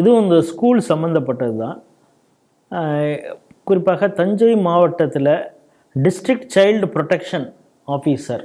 இதுவும் இந்த ஸ்கூல் சம்மந்தப்பட்டது தான் குறிப்பாக தஞ்சை மாவட்டத்தில் டிஸ்ட்ரிக்ட் சைல்டு ப்ரொடெக்ஷன் ஆஃபீஸர்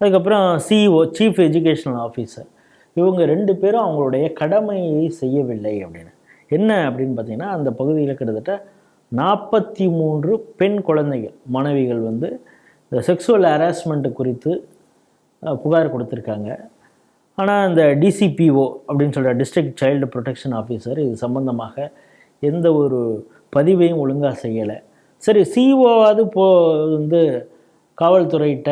அதுக்கப்புறம் சிஇஓ சீஃப் எஜுகேஷனல் ஆஃபீஸர் இவங்க ரெண்டு பேரும் அவங்களுடைய கடமையை செய்யவில்லை அப்படின்னு. என்ன அப்படின்னு பார்த்தீங்கன்னா அந்த பகுதியில் கிட்டத்தட்ட நாற்பத்தி மூன்று பெண் குழந்தைகள் மாணவிகள் வந்து இந்த செக்ஸுவல் ஹராஸ்மெண்ட்டு குறித்து புகார் கொடுத்துருக்காங்க. ஆனால் அந்த டிசிபிஓ அப்படின்னு சொல்கிற டிஸ்ட்ரிக்ட் சைல்டு ப்ரொடெக்ஷன் ஆஃபீஸர் இது சம்பந்தமாக எந்த ஒரு பதிவையும் ஒழுங்காக செய்யலை. சரி சிஓவாவது போ வந்து காவல்துறையிட்ட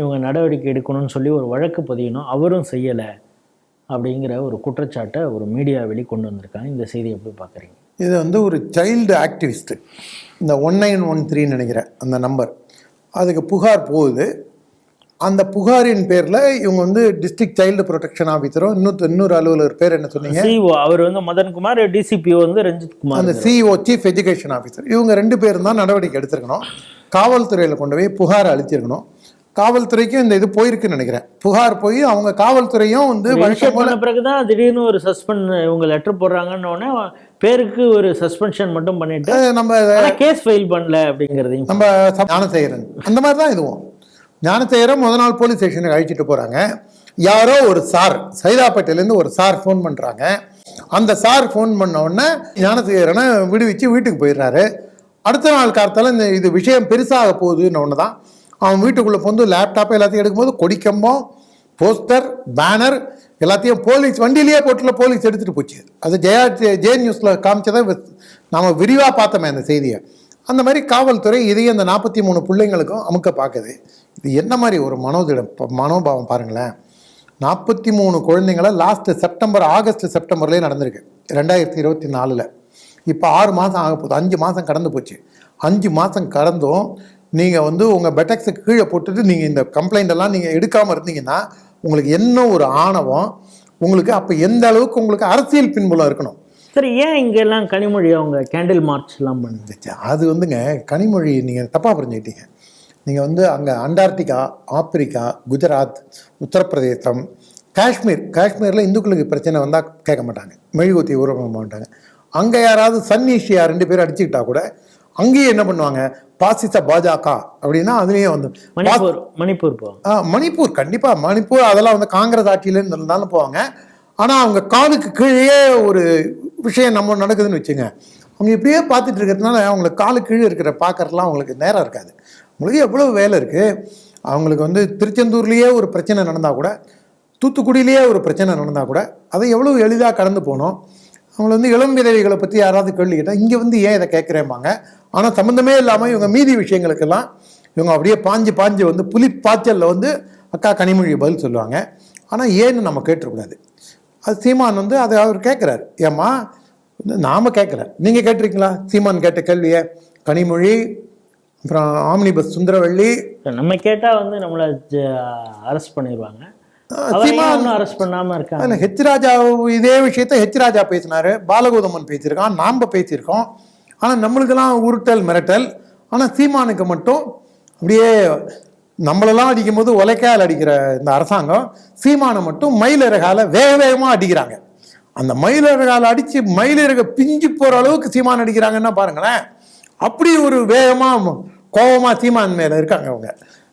இவங்க நடவடிக்கை எடுக்கணும்னு சொல்லி ஒரு வழக்கு பதியணும். அவரும் செய்யலை அப்படிங்கிற ஒரு குற்றச்சாட்டை ஒரு மீடியா வெளி கொண்டு வந்திருக்காங்க. இந்த செய்தியை எப்படி பார்க்குறீங்க. இது வந்து ஒரு சைல்டு ஆக்டிவிஸ்ட்டு இந்த ஒன் நைன் ஒன் த்ரீன்னு நினைக்கிறேன். அந்த நம்பர் அதுக்கு புகார் போகுது. அந்த புகாரின் பேரில் இவங்க வந்து டிஸ்ட்ரிக்ட் சைல்டு ப்ரொடெக்ஷன் ஆஃபீஸரும் இன்னொரு இன்னொரு அலுவலர் பேர் என்ன சொன்னீங்க? சிஓ அவர் வந்து மதன்குமார் டிசிபிஓ வந்து ரஞ்சித் குமார் அந்த சிஇஓ சீஃப் எஜுகேஷன் ஆஃபீஸர் இவங்க ரெண்டு பேரும் தான் நடவடிக்கை எடுத்திருக்கணும். காவல்துறையில் கொண்டு போய் புகார் அளிச்சிருக்கணும். காவல்துறைக்கும் இந்த இது போயிருக்குன்னு நினைக்கிறேன். புகார் போய் அவங்க காவல்துறையும் வந்து பண்ண பிறகுதான் திடீர்னு ஒரு சஸ்பெண்ட் இவங்க லெட்டர் போடுறாங்கன்னு பேருக்கு ஒரு சஸ்பென்ஷன் மட்டும் பண்ணிட்டு நம்ம கேஸ் ஃபைல் பண்ணல அப்படிங்கிறதையும் நம்ம ச- ஞானசேகரன் அந்த மாதிரி தான் இதுவும். ஞானசேகரன் முத நாள் போலீஸ் ஸ்டேஷனுக்கு அழைச்சிட்டு போகிறாங்க யாரோ ஒரு சார் சைதாப்பேட்டையிலேருந்து ஒரு சார் ஃபோன் பண்ணுறாங்க அந்த சார் ஃபோன் பண்ண உடனே ஞானசேகரனை விடுவிச்சு வீட்டுக்கு போயிடுறாரு. அடுத்த நாள் காலத்தால் இந்த இது விஷயம் பெருசாக போகுதுன்னு ஒன்று தான் அவன் வீட்டுக்குள்ளே வந்து லேப்டாப் எல்லாத்தையும் எடுக்கும்போது கொடிக்கம்பம் போஸ்டர் பேனர் எல்லாத்தையும் போலீஸ் வண்டியிலேயே போட்டுல போலீஸ் எடுத்துகிட்டு போச்சு. அது ஜெயா ஜே நியூஸில் காமிச்சதை நாம் விரிவாக பார்த்தோமே அந்த செய்தியை. அந்த மாதிரி காவல்துறை இதையும் அந்த நாற்பத்தி மூணு பிள்ளைங்களுக்கும் அமுக்க பார்க்குது இது என்ன மாதிரி ஒரு மனோதிடம் ப- மனோபாவம் பாருங்களேன். நாற்பத்தி மூணு குழந்தைங்கள லாஸ்ட் செப்டம்பர் ஆகஸ்ட் செப்டம்பர்லேயே நடந்திருக்கு. ரெண்டாயிரத்தி இருபத்தி நாலில். இப்போ ஆறு மாதம் ஆக போகுது. அஞ்சு மாதம் கடந்து போச்சு. அஞ்சு மாதம் கடந்தும் நீங்கள் வந்து உங்கள் பெட்டக்ஸுக்கு கீழே போட்டுட்டு நீங்கள் இந்த கம்ப்ளைண்ட்டெல்லாம் நீங்கள் எடுக்காமல் இருந்தீங்கன்னா உங்களுக்கு என்ன ஒரு ஆணவம் உங்களுக்கு அப்போ எந்த அளவுக்கு உங்களுக்கு அரசியல் பின்புலம் இருக்கணும்? சரி ஏன் இங்கெல்லாம் கனிமொழி அவங்க கேண்டில் மார்ச் எல்லாம் பண்ணுது? இருந்துச்சு அது வந்துங்க கனிமொழி நீங்கள் தப்பாக புரிஞ்சுக்கிட்டீங்க. நீங்கள் வந்து அங்கே அண்டார்டிகா ஆப்பிரிக்கா குஜராத் உத்தரப்பிரதேசம் காஷ்மீர் காஷ்மீரில் இந்துக்களுக்கு பிரச்சனை வந்தால் கேட்க மாட்டாங்க. மெழுகுத்தி உருவ மாட்டாங்க. அங்கே யாராவது சன்னிஷியா ரெண்டு பேரும் அடிச்சுக்கிட்டா கூட அங்கேயும் என்ன பண்ணுவாங்க? பாசிச பாஜக அப்படின்னா அதுலேயும் வந்து மணிப்பூர் மணிப்பூர் ஆ, மணிப்பூர் கண்டிப்பாக மணிப்பூர் அதெல்லாம் வந்து காங்கிரஸ் ஆட்சியிலேருந்து இருந்தாலும் போவாங்க. ஆனால் அவங்க காலுக்கு கீழே ஒரு விஷயம் நம்ம நடக்குதுன்னு வச்சுங்க. அவங்க இப்படியே பார்த்துட்டு இருக்கிறதுனால அவங்களுக்கு காலு கீழே இருக்கிற பார்க்கறதுலாம் அவங்களுக்கு நேரம் இருக்காது. உங்களுக்கு எவ்வளோ வேலை இருக்குது அவங்களுக்கு வந்து திருச்செந்தூர்லேயே ஒரு பிரச்சனை நடந்தால் கூட தூத்துக்குடியிலேயே ஒரு பிரச்சனை நடந்தால் கூட அதை எவ்வளோ எளிதாக கடந்து போனோம்? அவங்கள வந்து இளம் விதவைகளை பற்றி யாராவது கேள்வி கேட்டால் இங்கே வந்து ஏன் இதை கேட்குறேம்பாங்க. ஆனால் சம்மந்தமே இல்லாமல் இவங்க மீதி விஷயங்களுக்கெல்லாம் இவங்க அப்படியே பாஞ்சு பாஞ்சு வந்து புலி பாய்ச்சலில் வந்து அக்கா கனிமொழி பதில் சொல்லுவாங்க. ஆனால் ஏன்னு நம்ம கேட்டுறக்கூடாது. அது சீமான் வந்து அதை அவர் கேட்குறாரு. ஏம்மா நாம் கேட்கல நீங்கள் கேட்டிருக்கீங்களா? சீமான் கேட்ட கேள்வியை. கனிமொழி அப்புறம் ஆம்னி பஸ் சுந்தரவள்ளி. நம்ம கேட்டா வந்து நம்மளை அரெஸ்ட் பண்ணிடுவாங்க அரெஸ்ட் பண்ணாம இருக்காங்க. ஹெச் ராஜா இதே விஷயத்த ஹெச் ராஜா பேசினாரு. பாலகோதமன் பேசியிருக்கான். நாம் பேசியிருக்கோம். ஆனால் நம்மளுக்கெல்லாம் உருட்டல் மிரட்டல். ஆனால் சீமானுக்கு மட்டும் அப்படியே நம்மளெல்லாம் அடிக்கும்போது உலைக்கால் அடிக்கிற இந்த அரசாங்கம் சீமானை மட்டும் மயிலிறகால வேக வேகமாக அடிக்கிறாங்க. அந்த மயிலிறகால அடித்து மயிலிறக பிஞ்சு போகிற அளவுக்கு சீமான் அடிக்கிறாங்கன்னா பாருங்களேன். அப்படி ஒரு வேகமாக கோபமாக சீமான் மேலே இருக்காங்க அவங்க.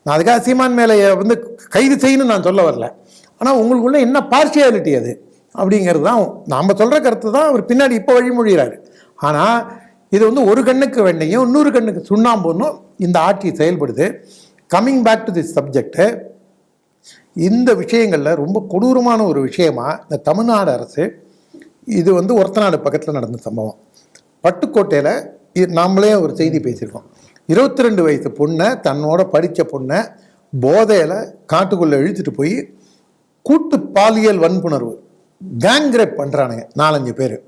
நான் அதுக்காக சீமான் மேலே வந்து கைது செய்யணும்னு நான் சொல்ல வரல. ஆனால் உங்களுக்குள்ள என்ன பார்ஷியாலிட்டி அது? அப்படிங்கிறது தான் நாம் சொல்கிற கருத்து தான் அவர் பின்னாடி இப்போ வழிமொழிகிறாரு ஆனால் இது வந்து ஒரு கண்ணுக்கு வெண்ணையும் இன்னொரு கண்ணுக்கு சுண்ணாம்புன்னும் இந்த ஆட்சி செயல்படுது. Coming back to this subject இந்த விஷயங்களில் ரொம்ப கொடூரமான ஒரு விஷயமா இந்த தமிழ்நாடு அரசு இது வந்து ஒருத்தநாடு பக்கத்தில் நடந்த சம்பவம். பட்டுக்கோட்டையில் நாமளே ஒரு செய்தி பேசியிருக்கோம். இருபத்தி ரெண்டு வயசு பொண்ணை தன்னோட படித்த பொண்ணை போதையில் காட்டுக்குள்ளே இழுத்துட்டு போய் கூட்டு பாலியல் வன்புணர்வு கேங் ரேப் பண்ணுறானுங்க நாலஞ்சு பேர்.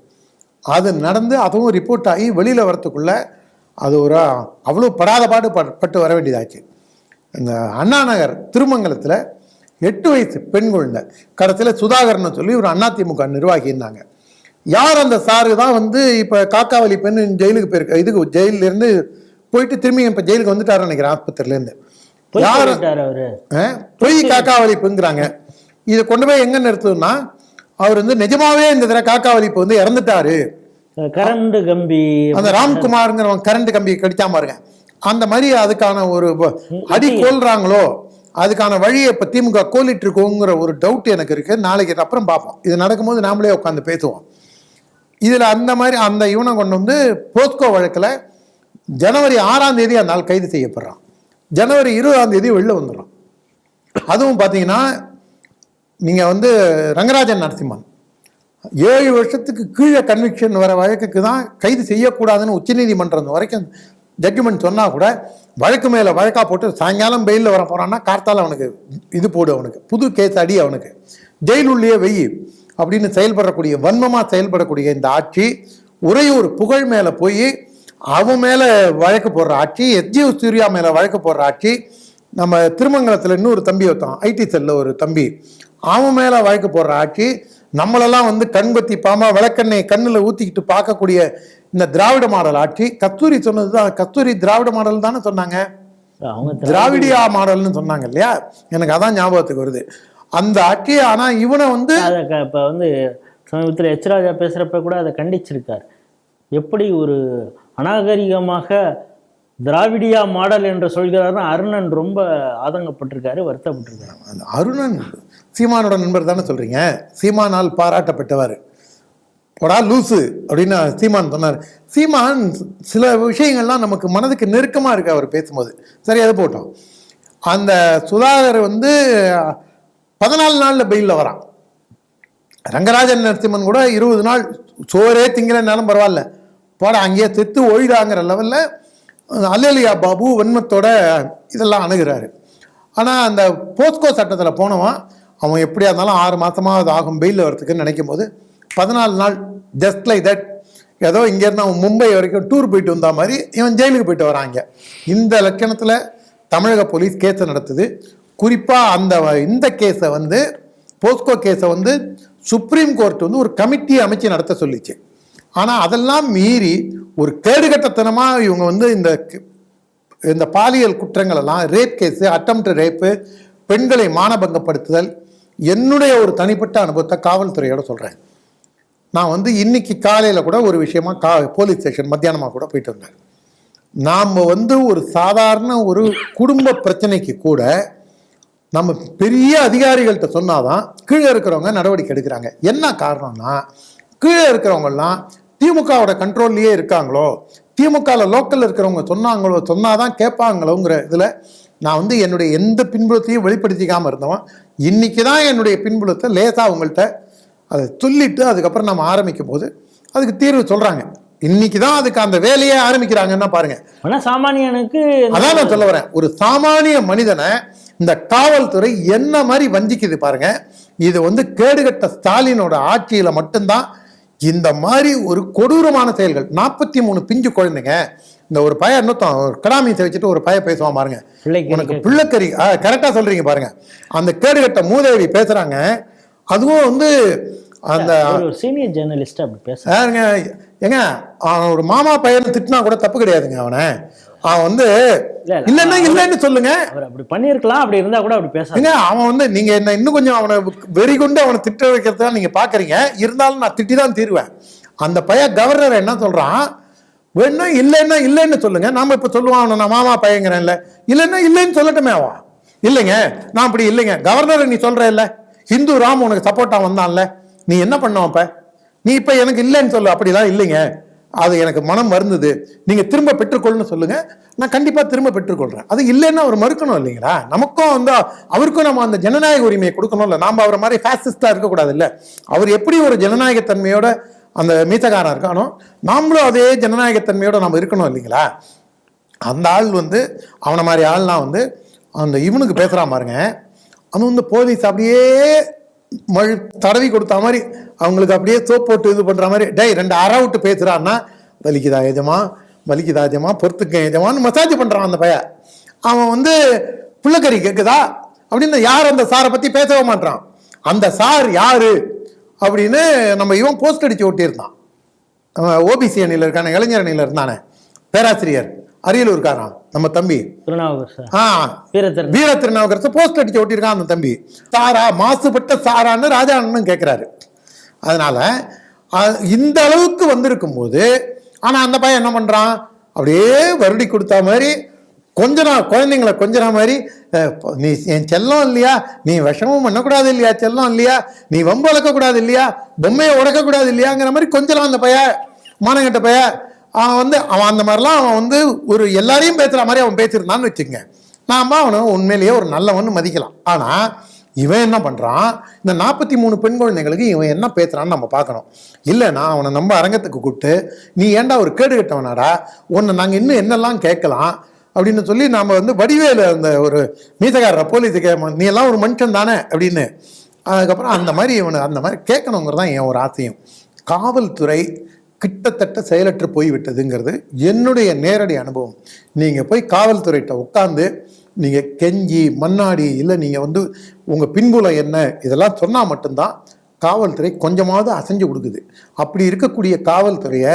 அது நடந்து அதுவும் ரிப்போர்ட் ஆகி வெளியில் வரத்துக்குள்ளே அது ஒரு அவ்வளோ படாத பாடு பட்- பட்டு வர வேண்டியதாச்சு. இந்த அண்ணா நகர் திருமங்கலத்தில் எட்டு வயசு பெண் குழந்தை. கடைசியில் சுதாகரன் சொல்லி ஒரு அதிமுக நிர்வாகி இருந்தாங்க. யார் அந்த சாரு தான் வந்து இப்போ காக்காவளி பெண் ஜெயிலுக்கு போயிருக்க இதுக்கு ஜெயிலேருந்து போயிட்டு திரும்பி இப்போ ஜெயிலுக்கு வந்துட்டாருன்னு நினைக்கிறேன் ஆஸ்பத்திரியிலேருந்து யார் பொய் காக்காவளி பெண்கிறாங்க இதை கொண்டு போய் எங்கே நிறுத்துதுன்னா அவர் வந்து நிஜமாவே இந்த தடவை காக்காவலி இப்போ வந்து இறந்துட்டாரு. கரண்ட் கம்பி. அந்த ராம்குமாருங்கிறவன் கரண்ட் கம்பி கடிச்சாம பாருங்க. அந்த மாதிரி அதுக்கான ஒரு அடி கோல்றாங்களோ அதுக்கான வழியை இப்போ திமுக கோலிட்டு இருக்கோங்கிற ஒரு டவுட் எனக்கு இருக்கு. நாளைக்கு அப்புறம் பார்ப்போம். இது நடக்கும்போது நாமளே உட்காந்து பேசுவோம். இதில் அந்த மாதிரி அந்த இவனை கொண்டு வந்து போஸ்கோ வழக்கில் ஜனவரி ஆறாம் தேதி அந்த ஆள் கைது செய்யப்படுறான். ஜனவரி இருபதாம் தேதி வெளில வந்துடுறான். அதுவும் பார்த்தீங்கன்னா நீங்கள் வந்து ரங்கராஜன் நரசிம்மன். ஏழு வருஷத்துக்கு கீழே கன்விக்ஷன் வர வழக்குக்கு தான் கைது செய்யக்கூடாதுன்னு உச்சநீதிமன்றம் வரைக்கும் ஜட்ஜ்மெண்ட் சொன்னால் கூட வழக்கு மேலே வழக்காக போட்டு சாயங்காலம் பெயிலில் வர போகிறான்னா கார்த்தால் அவனுக்கு இது போடு அவனுக்கு. புது கேஸ் அடி அவனுக்கு. ஜெயில் உள்ளே வெய் அப்படின்னு செயல்படக்கூடிய வன்மமாக செயல்படக்கூடிய இந்த ஆட்சி உறையூர் புகழ் மேலே போய் அவன் மேலே வழக்கு போடுற ஆட்சி எஸ்ஜிஓ சூர்யா மேலே வழக்கு போடுற ஆட்சி நம்ம திருமங்கலத்தில் இன்னொரு தம்பி ஒருத்தான் ஐடி செல்ல ஒரு தம்பி அவன் மேலே வழக்கு போடுற ஆட்சி நம்மளெல்லாம் வந்து கண்பத்தி பாமா விளக்கெண்ணெய் கண்ணில் ஊற்றிக்கிட்டு பார்க்கக்கூடிய இந்த திராவிட மாடல் ஆட்சி கஸ்தூரி சொன்னது தான் கஸ்தூரி திராவிட மாடல் தானே சொன்னாங்க. அவங்க திராவிடியா மாடல்னு சொன்னாங்க இல்லையா? எனக்கு அதான் ஞாபகத்துக்கு வருது. அந்த ஆட்சி ஆனால் இவனை வந்து இப்ப வந்து சமீபத்தில் எச் ராஜா பேசுறப்ப கூட அதை கண்டிச்சிருக்கார். எப்படி ஒரு அநாகரிகமாக திராவிடியா மாடல் என்று சொல்கிறாருன்னா அருணன் ரொம்ப ஆதங்கப்பட்டிருக்காரு வருத்தப்பட்டிருக்காரு. அருணன் சீமானோட நண்பர் தானே சொல்றீங்க? சீமானால் பாராட்டப்பட்டவர். போடா லூசு அப்படின்னு சீமான் சொன்னார். சீமான் சில விஷயங்கள்லாம் நமக்கு மனதுக்கு நெருக்கமாக இருக்குது அவர் பேசும்போது. சரி அதை போட்டோம். அந்த சுதாகர் வந்து பதினாலு நாளில் பெயிலில் வரான். ரங்கராஜன் நரசிம்மன் கூட இருபது நாள் சோரே திங்கலனாலும் பரவாயில்ல. போட அங்கேயே செத்து ஒழிடாங்கிற லெவலில் அல்லலியா பாபு வன்மத்தோட இதெல்லாம் அணுகிறாரு. ஆனால் அந்த போஸ்கோ சட்டத்தில் போனவன் அவன் எப்படியா இருந்தாலும் ஆறு மாதமாக அது ஆகும் பெயிலில் வரத்துக்குன்னு நினைக்கும் போது பதினாலு நாள் ஜஸ்ட் லைக் தட் ஏதோ இங்கேருந்து அவன் மும்பை வரைக்கும் டூர் போயிட்டு வந்த மாதிரி இவன் ஜெயிலுக்கு போயிட்டு வராங்க. இந்த லட்சணத்தில் தமிழக போலீஸ் கேஸை நடத்துது. குறிப்பாக அந்த வ- இந்த கேஸை வந்து போஸ்கோ கேஸை வந்து சுப்ரீம் கோர்ட் வந்து ஒரு கமிட்டி அமைச்சு நடத்த சொல்லிச்சு. ஆனால் அதெல்லாம் மீறி ஒரு கேடுகட்டத்தனமாக இவங்க வந்து இந்த இந்த பாலியல் குற்றங்கள் எல்லாம் ரேப் கேஸு அட்டம்ப்ட் ரேப்பு பெண்களை மானபங்கப்படுத்துதல் என்னுடைய ஒரு தனிப்பட்ட அனுபவத்தை காவல்துறையோட சொல்கிறேன் நான் வந்து இன்னைக்கு காலையில் கூட ஒரு விஷயமா கா போலீஸ் ஸ்டேஷன் மத்தியானமாக கூட போயிட்டு வந்தேன். நாம் வந்து ஒரு சாதாரண ஒரு குடும்ப பிரச்சனைக்கு கூட நம்ம பெரிய அதிகாரிகள்கிட்ட சொன்னாதான் கீழே இருக்கிறவங்க நடவடிக்கை எடுக்கிறாங்க. என்ன காரணம்னா கீழே இருக்கிறவங்கலாம் திமுகவோட கண்ட்ரோல்லையே இருக்காங்களோ திமுகவில் லோக்கலில் இருக்கிறவங்க சொன்னாங்களோ சொன்னாதான் கேட்பாங்களோங்கிற இதில் நான் வந்து என்னுடைய எந்த பின்புலத்தையும் வெளிப்படுத்திக்காமல் இருந்தவன். இன்னைக்கு தான் என்னுடைய பின்புலத்தை லேசாக அவங்கள்ட்ட அதை சொல்லிட்டு அதுக்கப்புறம் நம்ம ஆரம்பிக்கும் போது அதுக்கு தீர்வு சொல்கிறாங்க இன்னைக்கு தான் அதுக்கு அந்த வேலையே ஆரம்பிக்கிறாங்கன்னா பாருங்க. ஆனா சாமானியனுக்கு அதான் நான் சொல்ல வரேன். ஒரு சாமானிய மனிதனை இந்த காவல்துறை என்ன மாதிரி வஞ்சிக்குது பாருங்க. இது வந்து கேடுகட்ட ஸ்டாலினோட ஆட்சியில மட்டும்தான் இந்த மாதிரி ஒரு கொடூரமான செயல்கள். நாற்பத்தி மூணு பிஞ்சு குழந்தைங்க இந்த ஒரு பையன் இன்னொருத்தன் ஒரு கடாமீசை வச்சுட்டு ஒரு பையன் பேசுவான் பாருங்க. உனக்கு பிள்ளைக்கறி கரெக்டா சொல்றீங்க பாருங்க. அந்த கேடுகட்ட மூதேவி பேசுறாங்க. அதுவும் வந்து அந்த ஒரு சீனியர் ஜேர்னலிஸ்ட் அப்படி பேச யாருங்க ஏங்க அவன் ஒரு மாமா பையனை திட்டினா கூட தப்பு கிடையாதுங்க அவனை. அவன் வந்து இல்ல, இல்ல. இல்லைன்னா இல்லைன்னு சொல்லுங்க. அவர் அப்படி பண்ணியிருக்கலாம் அப்படி இருந்தா கூட அப்படி பேச ஏங்க அவன் வந்து நீங்க என்ன இன்னும் கொஞ்சம் அவனை வெறி கொண்டு அவனை திட்ட வைக்கிறதா நீங்க பாக்குறீங்க. இருந்தாலும் நான் திட்டி தான் தீருவேன். அந்த பையன் கவர்னர் என்ன சொல்றான்? வேணா இல்லைன்னா இல்லைன்னு சொல்லுங்க. நாம இப்ப சொல்லுவான் அவனை நான் மாமா பையங்கிறேன்ல. இல்லைன்னா இல்லைன்னு சொல்லட்டுமே அவன். இல்லைங்க நான் அப்படி இல்லைங்க. கவர்னர் நீ சொல்ற இல்ல. ஹிந்து ராம் உனக்கு சப்போர்ட்டா வந்தான்ல. நீ என்ன பண்ணோம் அப்ப? நீ இப்ப எனக்கு இல்லைன்னு சொல்லு. அப்படிலாம் இல்லைங்க. அது எனக்கு மனம் மருந்தது நீங்க திரும்ப பெற்றுக்கொள்ளுன்னு சொல்லுங்க. நான் கண்டிப்பா திரும்ப பெற்றுக்கொள்றேன். அது இல்லைன்னா அவர் மறுக்கணும் இல்லைங்களா? நமக்கும் வந்து அவருக்கும் நம்ம அந்த ஜனநாயக உரிமையை கொடுக்கணும் இல்லை. அவரை மாதிரி ஃபேசிஸ்டா இருக்கக்கூடாது இல்ல. அவர் எப்படி ஒரு ஜனநாயகத்தன்மையோட அந்த மீசகாரன் இருக்கானோ நாமளும் அதே ஜனநாயகத்தன்மையோட நம்ம இருக்கணும் இல்லைங்களா? அந்த ஆள் வந்து அவனை மாதிரி ஆள்லாம் வந்து அந்த இவனுக்கு பேசுகிறான் பாருங்க. அவன் வந்து போலீஸ் அப்படியே மழு தடவி கொடுத்த மாதிரி அவங்களுக்கு அப்படியே சோப் போட்டு இது பண்ணுற மாதிரி டே ரெண்டு அற விட்டு பேசுகிறான்னா வலிக்குதா எஜமா? வலிக்குதா எஜமா? பொறுத்துக்க எஜமான்னு மசாஜ் பண்ணுறான் அந்த பையன். அவன் வந்து புள்ளக்கறி கேட்குதா அப்படின்னு யார் அந்த சாரை பற்றி பேசவே மாட்டான் அந்த சார் யார்? அப்படின்னு நம்ம இவன் போஸ்ட் அடித்து ஓட்டியிருந்தான் ஓபிசி அணியில் இருக்கான இளைஞர் அணியில் இருந்தானே. பேராசிரியர். அரியலூர்காரன் நம்ம தம்பி. வீர திருநாவுக்கரசு போஸ்ட் அடிச்சு ஒட்டியிருக்கான் அந்த தம்பி. சாரா மாசுபட்ட சாரான்னு ராஜா அண்ணன் கேட்கிறாரு அதனால இந்த அளவுக்கு வந்திருக்கும் போது ஆனால் அந்த பையன் என்ன பண்ணுறான் அப்படியே வருடி கொடுத்தா மாதிரி கொஞ்ச நாள் குழந்தைங்கள கொஞ்ச நாள் மாதிரி நீ என் செல்லம் இல்லையா? நீ விஷமும் பண்ணக்கூடாது இல்லையா? செல்லம் இல்லையா? நீ வம்பு வளர்க்கக்கூடாது இல்லையா? பொம்மையை உடைக்கக்கூடாது இல்லையாங்கிற மாதிரி கொஞ்சம் அந்த பையன் மானங்கட்ட பையன் அவன் வந்து அவன் அந்த மாதிரிலாம் அவன் வந்து ஒரு எல்லாரையும் பேசுகிற மாதிரி அவன் பேசியிருந்தான்னு வச்சுக்கங்க. நாம் அவனை உண்மையிலேயே ஒரு நல்லவன் மதிக்கலாம். ஆனால் இவன் என்ன பண்ணுறான் இந்த நாற்பத்தி மூணு பெண் குழந்தைங்களுக்கு இவன் என்ன பேசுகிறான்னு நம்ம பார்க்கணும். இல்லைனா அவனை நம்ம அரங்கத்துக்கு கூப்பிட்டு நீ ஏன்டா ஒரு கேடு கட்டவனாடா? உன்னை நாங்கள் இன்னும் என்னெல்லாம் கேட்கலாம்? அப்படின்னு சொல்லி நாம் வந்து வடிவேலு அந்த ஒரு மீசக்காரரை போலீஸுக்கு நீ எல்லாம் ஒரு மனுஷன் தானே? அப்படின்னு. அதுக்கப்புறம் அந்த மாதிரி இவனை அந்த மாதிரி கேட்கணுங்கிறதான் என் ஒரு ஆசையும். காவல்துறை கிட்டத்தட்ட செயலற்று போய்விட்டதுங்கிறது என்னுடைய நேரடி அனுபவம். நீங்கள் போய் காவல்துறைகிட்ட உட்காந்து நீங்கள் கெஞ்சி மண்ணாடி இல்லை நீங்கள் வந்து உங்கள் பின்புலம் என்ன இதெல்லாம் சொன்னால் மட்டும்தான் காவல்துறை கொஞ்சமாவது அசைஞ்சு கொடுக்குது. அப்படி இருக்கக்கூடிய காவல்துறையை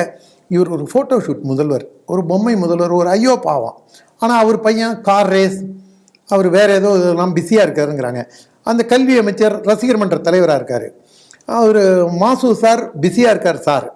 இவர் ஒரு ஃபோட்டோ ஷூட் முதல்வர் ஒரு பொம்மை முதல்வர் ஒரு ஐயோ பாவம். ஆனால் அவர் பையன் கார் ரேஸ் அவர் வேற ஏதோ இதெல்லாம் பிஸியாக இருக்காருங்கிறாங்க. அந்த கல்வி அமைச்சர் ரசிகர் மன்ற தலைவராக இருக்கார். அவர் மாசு சார் பிஸியாக இருக்கார் சார்.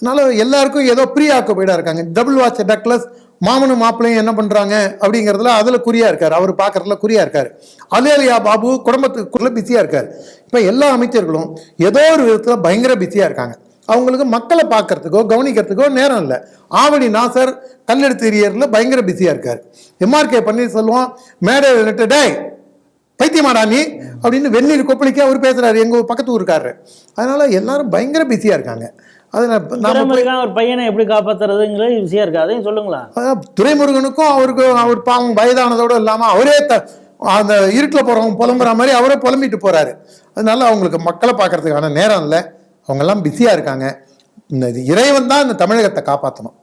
அதனால எல்லாருக்கும் ஏதோ ப்ரீ ஆக்குபைடாக இருக்காங்க. டபுள் வாட்ச் டக்லஸ் மாமனும் மாப்பிள்ளையும் என்ன பண்ணுறாங்க அப்படிங்கிறதுல அதில் குறியா இருக்கார். அவர் பார்க்குறதுல குறியா இருக்கார். அலேலியா பாபு குடும்பத்துக்குள்ளே பிஸியாக இருக்கார். இப்போ எல்லா அமைச்சர்களும் ஏதோ ஒரு விதத்தில் பயங்கர பிஸியாக இருக்காங்க. அவங்களுக்கு மக்களை பார்க்கறதுக்கோ கவனிக்கிறதுக்கோ நேரம் இல்லை. ஆவடி நாசர் கல்லெடுத்து எறியறில் பயங்கர பிஸியாக இருக்கார். எம்ஆர்கே பன்னீர்செல்வம் மேடை டே பைத்தியமாடா நீ அப்படின்னு வெந்நீர் கொப்பளிக்க அவர் பேசுறாரு. எங்கள் பக்கத்து ஊருக்காரரு. அதனால் எல்லாரும் பயங்கர பிஸியாக இருக்காங்க. திறமை இருக்கான் ஒரு பையனை எப்படி காப்பாத்துறதுங்கிறது ஈஸியாக இருக்கு. அதையும் சொல்லுங்களா? துரைமுருகனுக்கும் அவருக்கு அவர் பாவம் வயதானதோட இல்லாமல் அவரே த அந்த இருட்டில் போகிறவங்க புலம்புற மாதிரி அவரே புலம்பிட்டு போறாரு. அதனால அவங்களுக்கு மக்களை பார்க்கறதுக்கான நேரம் இல்லை. அவங்கெல்லாம் பிஸியாக இருக்காங்க. இந்த இறைவன் தான் இந்த தமிழகத்தை காப்பாற்றணும்